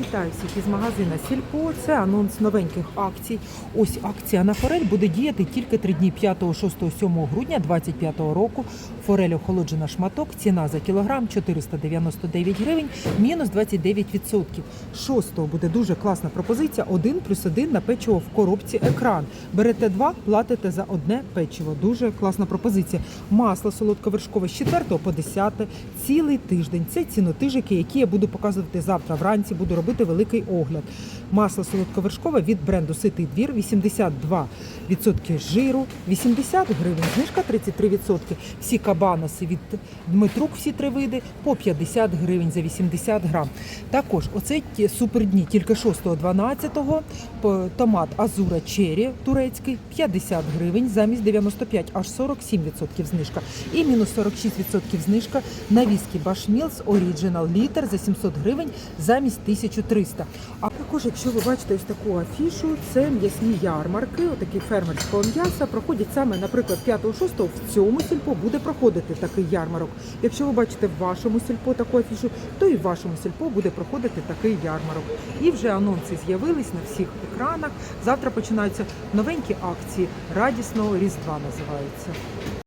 Вітаю всіх із магазина Сільпо. Це анонс новеньких акцій. Ось акція на форель буде діяти тільки три дні 5, 6, 7 грудня 2025 року. Форель охолоджена шматок. Ціна за кілограм 499 гривень, мінус 29%. 6 буде дуже класна пропозиція. 1 плюс 1 на печиво в коробці екран. Берете два, платите за одне печиво. Дуже класна пропозиція. Масло солодковершкове з 4 по 10 цілий тиждень. Це цінотижики, які я буду показувати завтра вранці. Буду робити великий огляд. Масло солодковершкове від бренду Ситий двір 82% жиру, 80 гривень, знижка 33%. Всі кабаноси від Дмитрук, всі три види по 50 гривень за 80 грам. Також оцей супердні, тільки 6-12, томат Азура Черрі турецький 50 гривень замість 95, аж 47% знижка. І мінус 46% знижка на віскі Башмілс Оріджинал літр за 700 гривень замість 1300. А також, якщо ви бачите ось таку афішу, це м'ясні ярмарки, отакі фермерського м'яса проходять саме, наприклад, 5-6 в цьому сільпо буде проходити такий ярмарок. Якщо ви бачите в вашому сільпо таку афішу, то і в вашому сільпо буде проходити такий ярмарок. І вже анонси з'явились на всіх екранах. Завтра починаються новенькі акції радісного різдва. Називаються.